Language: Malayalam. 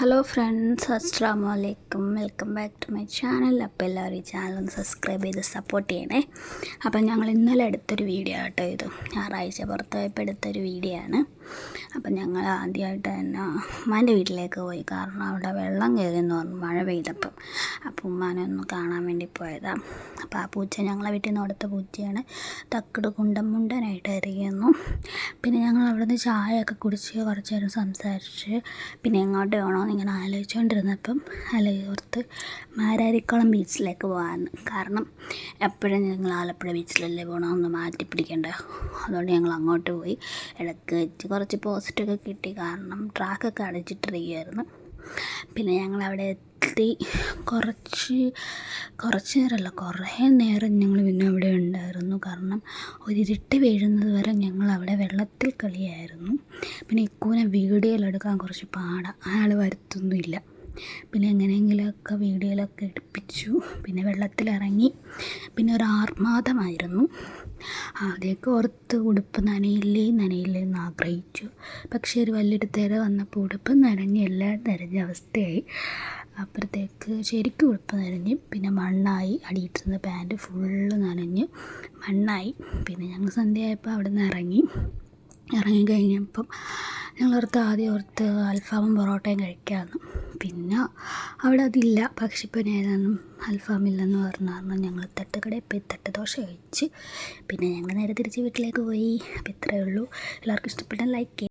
ഹലോ ഫ്രണ്ട്സ് അസ്സാം വലൈക്കും welcome back to my channel. അപ്പോൾ എല്ലാവരും ഈ ചാനൽ ഒന്ന് സബ്സ്ക്രൈബ് ചെയ്ത് സപ്പോർട്ട് ചെയ്യണേ. അപ്പം ഞങ്ങൾ ഇന്നലെ എടുത്തൊരു വീഡിയോ ആട്ടോ ഇത്. ഞായറാഴ്ച പുറത്ത് പോയപ്പോൾ എടുത്തൊരു വീഡിയോ ആണ്. അപ്പം ഞങ്ങൾ ആദ്യമായിട്ട് തന്നെ ഉമ്മാന്റെ വീട്ടിലേക്ക് പോയി. കാരണം അവിടെ വെള്ളം കയറിയെന്ന് പറഞ്ഞു മഴ പെയ്തപ്പം. അപ്പോൾ ഉമ്മാനെ ഒന്ന് കാണാൻ വേണ്ടി പോയതാണ് അപ്പോൾ ആ പൂച്ച ഞങ്ങളെ വീട്ടിൽ നിന്ന് അടുത്ത പൂച്ചയാണ്. തക്കട് കുണ്ടം മുണ്ടനായിട്ട് ഇരിക്കുന്നു പിന്നെ ഞങ്ങൾ അവിടുന്ന് ചായയൊക്കെ കുടിച്ച് കുറച്ച് നേരം സംസാരിച്ച് പിന്നെ എങ്ങോട്ട് പോകണമെന്ന് ഇങ്ങനെ ആലോചിച്ചുകൊണ്ടിരുന്നപ്പം ഓർത്ത് മാരാരിക്കുളം ബീച്ചിലേക്ക് പോകാമെന്ന് കാരണം എപ്പോഴും ഞങ്ങൾ ആലപ്പുഴ ബീച്ചിലല്ലേ പോകണം പോകണമെന്ന് മാറ്റി പിടിക്കേണ്ട? അതുകൊണ്ട് ഞങ്ങൾ അങ്ങോട്ട് പോയി. ഇടയ്ക്ക് വെച്ച് കുറച്ച് പോസിറ്റൊക്കെ കിട്ടി. കാരണം ട്രാക്കൊക്കെ അടച്ചിട്ടിരിക്കുകയായിരുന്നു പിന്നെ ഞങ്ങൾ അവിടെ എത്തി. കുറച്ച് കുറച്ച് നേരമല്ല കുറേ നേരം ഞങ്ങൾ പിന്നെ അവിടെ ഉണ്ടായിരുന്നു കാരണം ഒരു ഇരുട്ട് വീഴുന്നത് വരെ ഞങ്ങൾ അവിടെ വെള്ളത്തിൽ കളിയായിരുന്നു. പിന്നെ ഇക്കൂനെ വീഡിയോയിലെടുക്കാൻ കുറച്ച് പാടാണ് അയാൾ വരുത്തൊന്നുമില്ല. പിന്നെ എങ്ങനെയെങ്കിലുമൊക്കെ വീഡിയോയിലൊക്കെ എടുപ്പിച്ചു. പിന്നെ വെള്ളത്തിലിറങ്ങി. പിന്നെ ഒരു ആർമാദമായിരുന്നു. ആദ്യമൊക്കെ ഓർത്ത് ഉടുപ്പ് നനയില്ലേ നനയില്ലേ എന്ന് ആഗ്രഹിച്ചു. പക്ഷേ ഒരു വലിയൊരു തിര വന്നപ്പോൾ ഉടുപ്പ് നനഞ്ഞ് എല്ലാം നനഞ്ഞ അവസ്ഥയായി. അപ്പുറത്തേക്ക് ശരിക്കും ഉടുപ്പ് നനഞ്ഞ് പിന്നെ മണ്ണായി. അടിയിട്ടിരുന്ന പാന്റ് ഫുള്ള് നനഞ്ഞ് മണ്ണായി. പിന്നെ ഞങ്ങൾ സന്ധ്യയായപ്പോൾ അവിടെ നിന്ന് ഇറങ്ങി. ഇറങ്ങി കഴിഞ്ഞപ്പം ഞങ്ങളോർത്ത് ആദ്യം ഓർത്ത് അൽഫാമും പൊറോട്ടയും കഴിക്കാമെന്ന് പിന്നെ അവിടെ അതില്ല. പക്ഷിപ്പനിയായതൊന്നും അൽഫാമില്ലെന്ന് പറഞ്ഞു കാരണം ഞങ്ങൾ തട്ടുകടയിൽ പോയി തട്ട് ദോശ കഴിച്ച് പിന്നെ ഞങ്ങൾ നേരെ തിരിച്ച് വീട്ടിലേക്ക് പോയി. അപ്പോൾ ഇത്രയേ ഉള്ളൂ. എല്ലാവർക്കും ഇഷ്ടപ്പെട്ടാൽ ലൈക്ക്